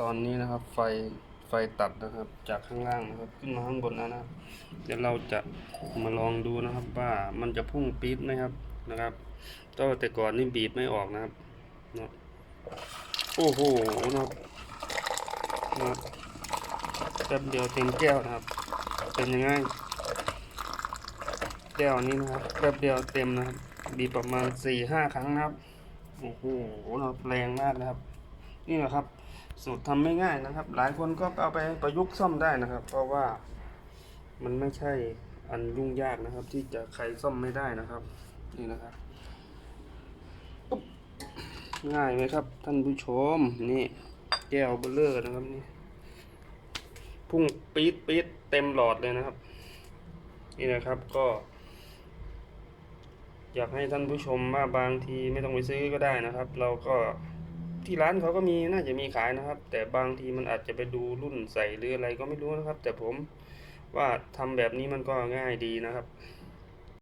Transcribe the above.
ตอนนี้นะครับ ไฟไฟตัดนะครับ จากข้างล่างนะครับ ขึ้นมาข้างบนแล้วนะครับ เดี๋ยวเราจะมาลองดูนะครับ ว่ามันจะพุ่งปี๊ดไหมครับนะครับก็แต่ก่อนนี่บีบไม่ออกนะครับเนาะโอ้โหนะครับนะครับแป๊บเดียวเต็มแก้วนะครับ เป็นยังไงแก้วนี้นะครับแป๊บเดียวเต็มนะครับ บีบประมาณสี่ห้าครั้งนะครับโอ้โหนะครับแรงมากนะครับ นี่แหละครับ สูตรทำไม่ง่ายนะครับ หลายคนก็เอาไปประยุกต์ซ่อมได้นะครับ เพราะว่ามันไม่ใช่อันยุ่งยากนะครับ ที่จะใครซ่อมไม่ได้นะครับ นี่นะครับอุ๊บง่ายไหมครับ ท่านผู้ชมนี่แก้วเบลเลอร์นะครับนี่พุ่งปี๊ดปี๊ดเต็มหลอดเลยนะครับ นี่นะครับก็ อยากให้ท่านผู้ชมว่าบางทีไม่ต้องไปซื้อก็ได้นะครับ เราก็ ที่ร้านเขาก็มีน่าจะมีขายนะครับ แต่บางทีมันอาจจะไปดูรุ่นใส่หรืออะไรก็ไม่รู้นะครับ แต่ผมว่าทำแบบนี้มันก็ง่ายดีนะครับ